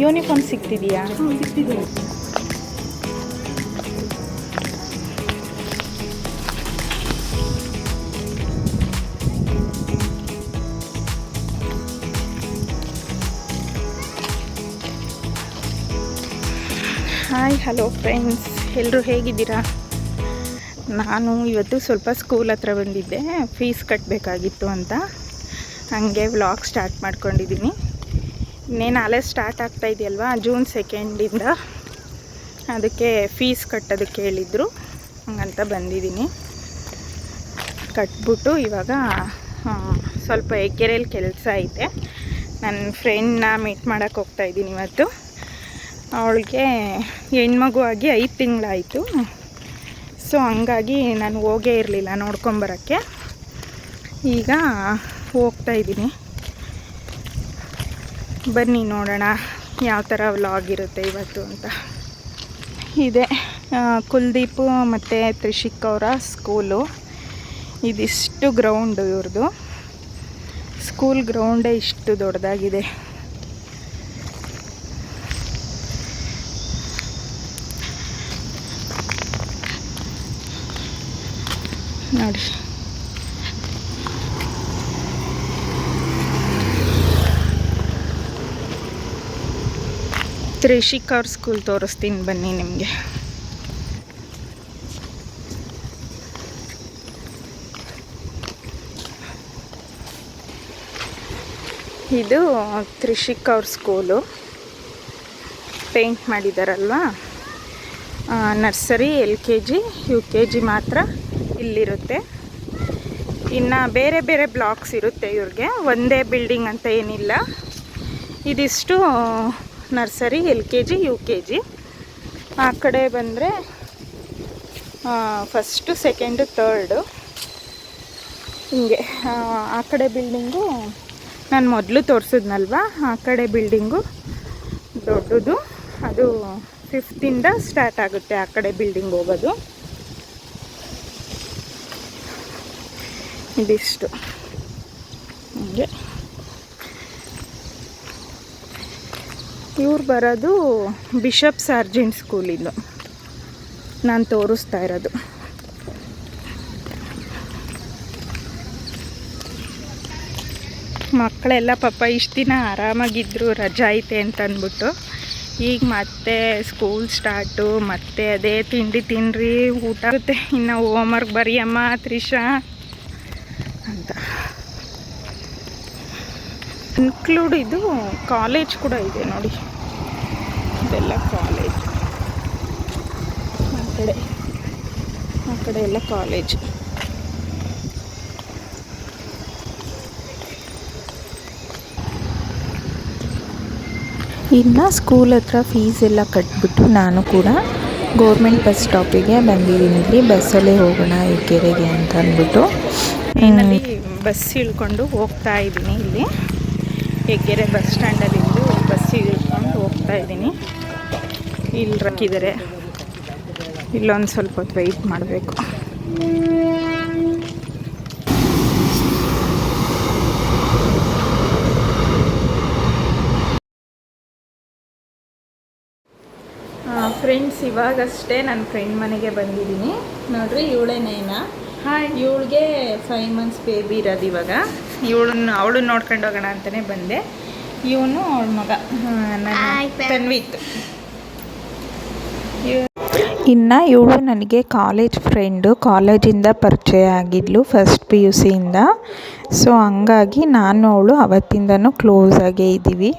Uniform ಸಿಗ್ತಿದೆಯಾ? ಸಿಗ್ತಿದೆ. Hi hello friends ಎಲ್ಲರೂ ಹೇಗಿದ್ದೀರಾ? ನಾನು ಇವತ್ತು ಸ್ವಲ್ಪ ಸ್ಕೂಲ್ ಹತ್ರ ಬಂದಿದ್ದೆ. ಫೀಸ್ ಕಟ್ಟಬೇಕಾಗಿತ್ತು ಅಂತ. ಹಾಗೆ ವ್ಲಾಗ್ ಸ್ಟಾರ್ಟ್ ಮಾಡ್ಕೊಂಡಿದ್ದೀನಿ ಇನ್ನೇನು ಅಲೆ ಸ್ಟಾರ್ಟ್ ಆಗ್ತಾ ಇದೆಯಲ್ವಾ? ಜೂನ್ ಸೆಕೆಂಡಿಂದ ಅದಕ್ಕೆ ಫೀಸ್ ಕಟ್ಟೋದಕ್ಕೆ ಹೇಳಿದರು. ಹಂಗಂತ ಬಂದಿದ್ದೀನಿ ಕಟ್ಬಿಟ್ಟು ಇವಾಗ ಸ್ವಲ್ಪ ಎಕೆರೆಯಲ್ಲಿ ಕೆಲಸ ಐತೆ. ನನ್ನ ಫ್ರೆಂಡ್ನ ಮೀಟ್ ಮಾಡೋಕ್ಕೆ ಹೋಗ್ತಾ ಇದ್ದೀನಿ ಇವತ್ತು. ಅವಳಿಗೆ ಹೆಣ್ಮಗು ಆಗಿ ಐದು ತಿಂಗಳಾಯಿತು. ಸೊ, ಹಂಗಾಗಿ ನಾನು ಹೋಗೇ ಇರಲಿಲ್ಲ ನೋಡ್ಕೊಂಬರೋಕ್ಕೆ. ಈಗ ಹೋಗ್ತಾ ಇದ್ದೀನಿ. ಬನ್ನಿ ನೋಡೋಣ ಯಾವ ಥರ ವ್ಲಾಗ್ ಇರುತ್ತೆ ಇವತ್ತು ಅಂತ. ಇದೆ ಕುಲ್ದೀಪ್ ಮತ್ತು ತ್ರಿಷಿಕ್ ಅವರ ಸ್ಕೂಲು. ಇದಿಷ್ಟು ಗ್ರೌಂಡು ಇವ್ರದ್ದು ಸ್ಕೂಲ್ ಗ್ರೌಂಡೇ ಇಷ್ಟು ದೊಡ್ಡದಾಗಿದೆ. ನೋಡಿ. ತ್ರಿಷಿಕ್ ಅವ್ರ ಸ್ಕೂಲ್ ತೋರಿಸ್ತೀನಿ ಬನ್ನಿ ನಿಮಗೆ. ಇದು ತ್ರಿಷಿಕ್ ಅವ್ರ school paint ಮಾಡಿದಾರಲ್ವಾ nursery, L K G, U K G ಮಾತ್ರ. ಇಲ್ಲಿರುತ್ತೆ. ಇನ್ನು ಬೇರೆ ಬೇರೆ ಬ್ಲಾಕ್ಸ್ ಇರುತ್ತೆ ಇವ್ರಿಗೆ. ಒಂದೇ ಬಿಲ್ಡಿಂಗ್ ಅಂತ ಏನಿಲ್ಲ. ಇದಿಷ್ಟು nursery L K G U K G. ಆ ಕಡೆ ಬಂದರೆ ಫಸ್ಟು ಸೆಕೆಂಡು ತರ್ಡು ಹಿಂಗೆ ಆ, ಕಡೆ ಬಿಲ್ಡಿಂಗು ನಾನು ಮೊದಲು ತೋರಿಸಿದ್ನಲ್ವ? ಆ ಕಡೆ ಬಿಲ್ಡಿಂಗು ದೊಡ್ಡದು. ಅದು ಫಿಫ್ತಿಂದ ಸ್ಟಾರ್ಟ್ ಆಗುತ್ತೆ ಆ ಕಡೆ ಬಿಲ್ಡಿಂಗ್ ಹೋಗೋದು. ಇದಿಷ್ಟು. ಹೀಗೆ. ಇವ್ರು ಬರೋದು ಬಿಷಪ್ ಸಾರ್ಜೆಂಟ್ ಸ್ಕೂಲಿಂದು. ನಾನು ತೋರಿಸ್ತಾ ಇರೋದು. ಮಕ್ಕಳೆಲ್ಲ ಪಾಪ ಇಷ್ಟು ದಿನ ಆರಾಮಾಗಿದ್ದರು ರಜಾ ಐತೆ ಅಂತ ಅಂದ್ಬಿಟ್ಟು. ಈಗ ಮತ್ತೆ ಸ್ಕೂಲ್ ಸ್ಟಾರ್ಟು, ಮತ್ತೆ ಅದೇ ತಿಂಡಿ ತಿನ್ನಿರಿ ಊಟ ಆಗುತ್ತೆ. ಇನ್ನು ಹೋಮ್ವರ್ಕ್ ಅಮ್ಮ ತ್ರಿಷಾ. ಇನ್ಕ್ಲೂಡ್ ಇದು ಕಾಲೇಜ್ ಕೂಡ ಇದೆ ನೋಡಿ. ಇದೆಲ್ಲ ಕಾಲೇಜ್ ಆ ಕಡೆ. ಆ ಕಡೆ ಎಲ್ಲ ಕಾಲೇಜ್ ಇನ್ನು ಸ್ಕೂಲ್ ಹತ್ರ ಫೀಸ್ ಎಲ್ಲ ಕಟ್ಬಿಟ್ಟು ನಾನು ಕೂಡ ಗೌರ್ಮೆಂಟ್ ಬಸ್ ಸ್ಟಾಪಿಗೆ ಬಂದಿದ್ದೀನಿ. ಇಲ್ಲಿ ಬಸ್ಸಲ್ಲೇ ಹೋಗೋಣ, ಈ ಕೆರೆಗೆ ಅಂತ ಅಂದ್ಬಿಟ್ಟು. ಬಸ್ ಇಳ್ಕೊಂಡು ಹೋಗ್ತಾ ಇದ್ದೀನಿ ಇಲ್ಲಿ. ಹೆಗ್ಗೆರೆ ಬಸ್ ಸ್ಟ್ಯಾಂಡಲ್ಲಿಂದು ಬಸ್ ಇಳ್ಕೊಂಡು ಹೋಗ್ತಾ ಇದ್ದೀನಿ. ಇಲ್ಲಿ ರಕ್ಕಿದ್ದಾರೆ ಇಲ್ಲೊಂದು ಸ್ವಲ್ಪ ಹೊತ್ತು ವೆಯ್ಟ್ ಮಾಡಬೇಕು. ಫ್ರೆಂಡ್ಸ್ ಇವಾಗಷ್ಟೇ ನನ್ನ ಫ್ರೆಂಡ್ ಮನೆಗೆ ಬಂದಿದ್ದೀನಿ. ನೋಡ್ರಿ ಇವಳೇ ನೈನಾ. ಹಾಯ್ ಇವಳಿಗೆ ಫೈವ್ ಮಂತ್ಸ್ ಬೇಬಿ ಇರೋದು ಇವಾಗ. ಇವಳನ್ನ ಅವಳು ನೋಡ್ಕೊಂಡು ಹೋಗೋಣ ಅಂತಲೇ ಬಂದೆ. ಇವನು ಅವಳ ಮಗ. ನನ್ನ ತನ್ವಿತ್. ಇನ್ನು ಇವಳು ನನಗೆ ಕಾಲೇಜ್ ಫ್ರೆಂಡು ಕಾಲೇಜಿಂದ ಪರಿಚಯ ಆಗಿದ್ಲು ಫಸ್ಟ್ ಪಿ ಯು ಸಿಯಿಂದ. ಸೊ ಹಂಗಾಗಿ ನಾನು ಅವಳು ಅವತ್ತಿಂದನೂ ಕ್ಲೋಸ್ ಆಗೇ ಇದ್ದೀವಿ.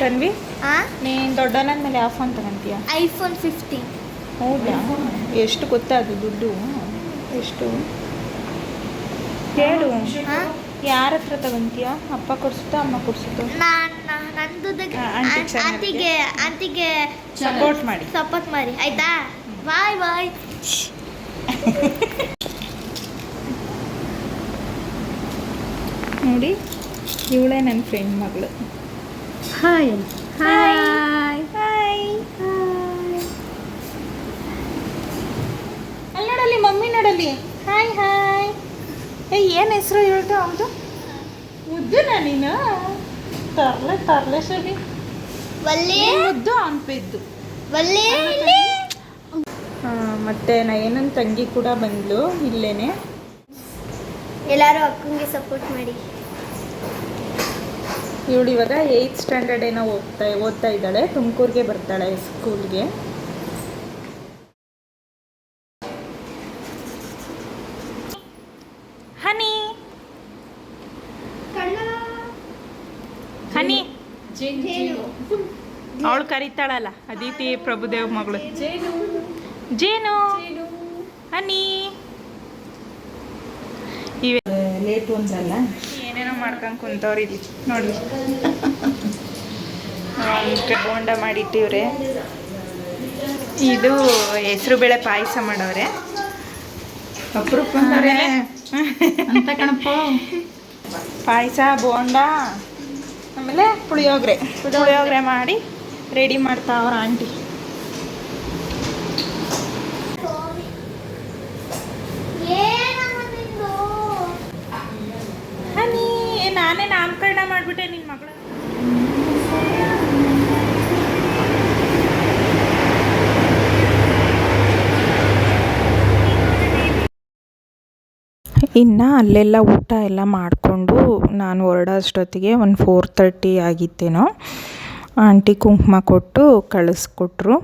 ತನ್ವಿ ನೀನು ದೊಡ್ಡನಂದ ಮೇಲೆ ಯಾವ ಫೋನ್ ತಗೊಂತೀಯ? ಐಫೋನ್ ಫಿಫ್ಟಿ ಹೌದಾ? ಎಷ್ಟು ಗೊತ್ತಾ ಅದು ದುಡ್ಡು? ಎಷ್ಟು? ಹೇಳು ಹಾಂ? ಯಾರ ಹತ್ರ ತಗೊಂತೀಯ? ಅಪ್ಪ ಕೊಡ್ಸುತ್ತಾ ಅಮ್ಮ ಕೊಡ್ಸುತ್ತೋ? ಅಂತಿಗೆ ಅಂತಿಗೆ ಸಪೋರ್ಟ್ ಮಾಡಿ. ಸಪೋರ್ಟ್ ಮಾಡಿ. ಆಯ್ತಾ? ಬಾಯ್ ಬಾಯ್. ನೋಡಿ ಇವಳೇ ನನ್ನ ಫ್ರೆಂಡ್ ಮಗಳು. ಹಾಯ್ ಹಾಯ್ ಮಮ್ಮಿ ನೋಡಲಿ ಹಾಯ್ ಹಾಯ್ ಏಯ್ ಏನು ಹೆಸರು ಹೇಳ್ತು ಅವ್ರು ಮುದ್ದನಾ ನೀನು? ತರ್ಲೆ ತರ್ಲೆ ಸರಿ ಉದ್ದು ಮುದ್ದು ಅವನ ಪೆದ್ದು. ಒಳ್ಳೆ ಮತ್ತೆ ನಾ ಏನನ್ನ ತಂಗಿ ಕೂಡ ಬಂದ್ಲು ಇಲ್ಲೇನೆ. ಎಲ್ಲರೂ ಅಕ್ಕಂಗೆ ಸಪೋರ್ಟ್ ಮಾಡಿ. ಇವಳು ಇವಾಗ ಏಯ್ತ್ ಸ್ಟ್ಯಾಂಡರ್ಡ್ ಏನೋ ಓದ್ತಾ ಓದ್ತಾ ಇದ್ದಾಳೆ ತುಮಕೂರಿಗೆ ಬರ್ತಾಳೆ ಸ್ಕೂಲ್ಗೆ ಹನಿ ಹನಿ ಅವಳು ಕರೀತಾಳಲ್ಲ ಅದಿತಿ ಪ್ರಭುದೇವ್ ಮಗಳು. ಜೇನು. ಹನಿ. ಇವೆ ಲೇಟ್ ಒಂದಲ್ಲ ಏನೇನೋ ಮಾಡ್ಕೊಂಡು ಕುಂತವ್ರಿ ಇಲ್ಲಿ ನೋಡಿ ಬೋಂಡ ಮಾಡಿಟ್ಟಿವ್ರೆ. ಇದು ಹೆಸರು ಬೇಳೆ ಪಾಯಸ ಮಾಡವ್ರೆ ಅಪರೂಪ ಅಂತ ಕಣಪ್ಪ. ಪಾಯಸ ಬೋಂಡ. ಆಮೇಲೆ ಪುಳಿಯೋಗರೆ. ಪುಳಿಯೋಗರೆ ಮಾಡಿ ರೆಡಿ ಮಾಡ್ತಾವ್ರ ಆಂಟಿ ಏನಮ್ಮ ನಿಂದು ಹನಿ ನಾನೇ ನಾಮಕರಣ ಮಾಡಿಬಿಟ್ಟೆ ನಿನ್ನ ಮಗಳು ಇನ್ನು ಅಲ್ಲೆಲ್ಲ ಊಟ ಎಲ್ಲ ಮಾಡಿಕೊಂಡು ನಾನು ಹೊರಡೋ ಅಷ್ಟೊತ್ತಿಗೆ ಒಂದು ಫೋರ್ ತರ್ಟಿ ಆಗಿತ್ತೇನೋ, ಆಂಟಿ ಕುಂಕುಮ ಕೊಟ್ಟು ಕಳಿಸ್ಕೊಟ್ರು.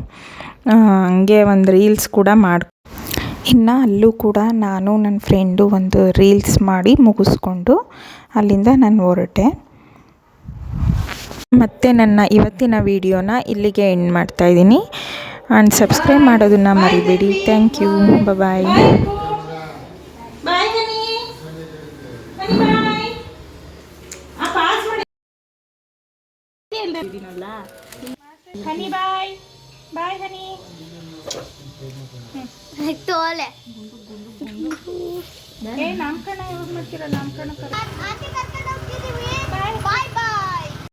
ಹಂಗೆ ಒಂದು ರೀಲ್ಸ್ ಕೂಡ ಮಾಡಿ ಇನ್ನು ಅಲ್ಲೂ ಕೂಡ ನಾನು ನನ್ನ ಫ್ರೆಂಡು ಒಂದು ರೀಲ್ಸ್ ಮಾಡಿ ಮುಗಿಸ್ಕೊಂಡು ಅಲ್ಲಿಂದ ನಾನು ಹೊರಟೆ. ಮತ್ತು ನನ್ನ ಇವತ್ತಿನ ವಿಡಿಯೋನ ಇಲ್ಲಿಗೆ ಎಂಡ್ ಮಾಡ್ತಾಯಿದ್ದೀನಿ ಆ್ಯಂಡ್ ಸಬ್ಸ್ಕ್ರೈಬ್ ಮಾಡೋದನ್ನು ಮರಿಬೇಡಿ. ಥ್ಯಾಂಕ್ ಯು ಬಾಯ್ ಹನಿ ಹನಿ ಬಾಯ್ ಆ ಪಾಸ್ ಮಾಡಿ ಇದೀನಲ್ಲ ಹನಿ ಬಾಯ್ ಬಾಯ್ ಹನಿ. ತೋಲೆ. ಏ ನಾಮಕರಣ ಯೂಸ್ ಮಾಡ್ತೀರಾ? ನಾಮಕರಣ